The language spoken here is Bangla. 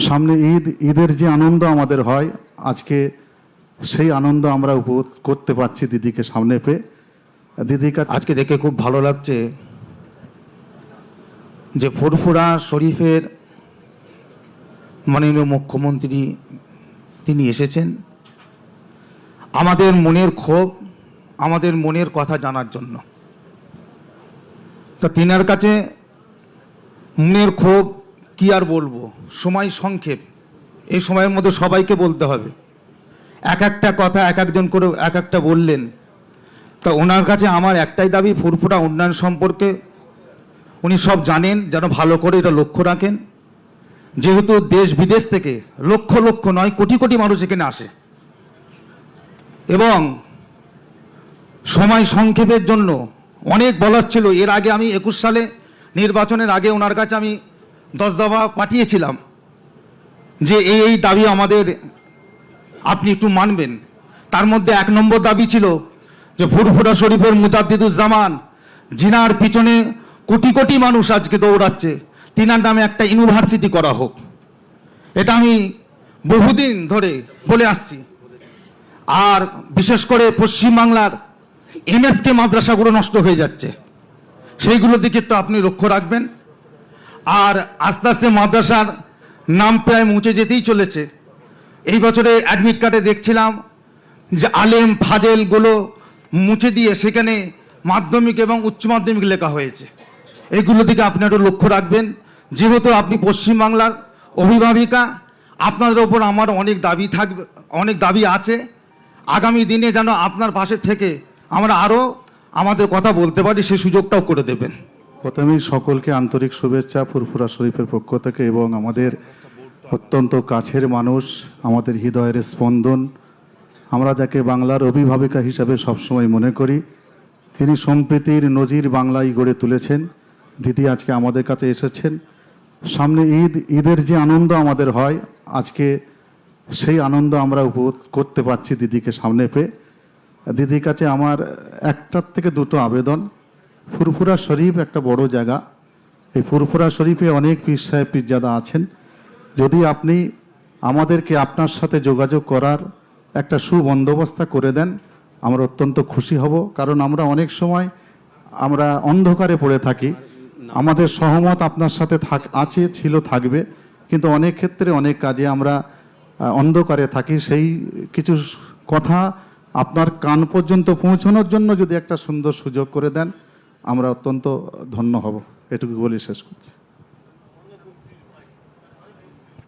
সামনে ঈদ, ঈদের যে আনন্দ আমাদের হয়, আজকে সেই আনন্দ আমরা উপভোগ করতে পারছি দিদিকে সামনে পেয়ে। দিদির কাছে আজকে দেখে খুব ভালো লাগছে যে ফুরফুরা শরীফের মাননীয় মুখ্যমন্ত্রী তিনি এসেছেন। আমাদের মনের ক্ষোভ, আমাদের মনের কথা জানার জন্য। তা তিনার কাছে মনের ক্ষোভ কি আর বলব? সময় সংক্ষেপ। এই সময়ের মধ্যে সবাইকে বলতে হবে। এক একটা কথা এক একজন করে এক একটা বললেন। তা ওনার কাছে আমার একটাই দাবি, ফুরফুরা উন্নয়ন সম্পর্কে। উনি সব জানেন, যেন ভালো করে এটা লক্ষ্য রাখেন। যেহেতু দেশ বিদেশ থেকে লক্ষ লক্ষ নয়, কোটি কোটি মানুষ এখানে আসে। এবং সময় সংক্ষেপের জন্য অনেক বলার ছিল। এর আগে আমি একুশ সালে নির্বাচনের আগে ওনার কাছে আমি দশ দফা পাঠিয়েছিলাম যে এই এই দাবি আমাদের আপনি একটু মানবেন। তার মধ্যে এক নম্বর দাবি ছিল যে ফুরফুরা শরীফের মুজাদ্দিদুজ্জামান, জিনার পিছনে কোটি কোটি মানুষ আজকে দৌড়াচ্ছে, তিনার নামে একটা ইউনিভার্সিটি করা হোক। এটা আমি বহুদিন ধরে বলে আসছি। আর বিশেষ করে পশ্চিমবাংলার এমএসকে মাদ্রাসাগুলো নষ্ট হয়ে যাচ্ছে। সেইগুলোর দিকে একটু আপনি লক্ষ্য রাখবেন। আর আস্তে আস্তে মাদ্রাসার নাম প্রায় মুছে যেতেই চলেছে। এই বছরে অ্যাডমিট কার্ডে দেখছিলাম যে আলেম ফাজেলগুলো মুছে দিয়ে সেখানে মাধ্যমিক এবং উচ্চ মাধ্যমিক লেখা হয়েছে। এইগুলো দিকে আপনি একটু লক্ষ্য রাখবেন। যেহেতু আপনি পশ্চিমবাংলার অভিভাবিকা, আপনাদের ওপর আমার অনেক দাবি থাকবে অনেক দাবি আছে। আগামী দিনে যেন আপনার পাশে থেকে আমরা আরও আমাদের কথা বলতে পারি, সে সুযোগটাও করে দেবেন। প্রথমেই সকলকে আন্তরিক শুভেচ্ছা ফুরফুরা শরীফের পক্ষ থেকে এবং আমাদের অত্যন্ত কাছের মানুষ, আমাদের হৃদয়ের স্পন্দন। আমরা যাকে বাংলার অভিভাবিকা হিসাবে সবসময় মনে করি, তিনি সম্প্রীতির নজির বাংলায় গড়ে তুলেছেন। দিদি আজকে আমাদের কাছে এসেছেন। সামনে ঈদ, ঈদের যে আনন্দ আমাদের হয়, আজকে সেই আনন্দ আমরা উপভোগ করতে পারছি দিদিকে সামনে পেয়ে। দিদির কাছে আমার একটার থেকে দুটো আবেদন। ফুরফুরা শরীফ একটা বড় জায়গা। এই ফুরফুরা শরীফে অনেক পীর সাহেব পীরজাদা আছেন। যদি আপনি আমাদেরকে আপনার সাথে যোগাযোগ করার একটা সুবন্দোবস্ত করে দেন, আমরা অত্যন্ত খুশি হব। কারণ আমরা অনেক সময় আমরা অন্ধকারে পড়ে থাকি। আমাদের সহমত আপনার সাথে থাক, আছে, ছিল, থাকবে। কিন্তু অনেক ক্ষেত্রে অনেক কাজে আমরা অন্ধকারে থাকি। সেই কিছু কথা আপনার কান পর্যন্ত পৌঁছানোর জন্য যদি একটা সুন্দর সুযোগ করে দেন আমরা অত্যন্ত ধন্য হব। এটুকু বলে শেষ করছি।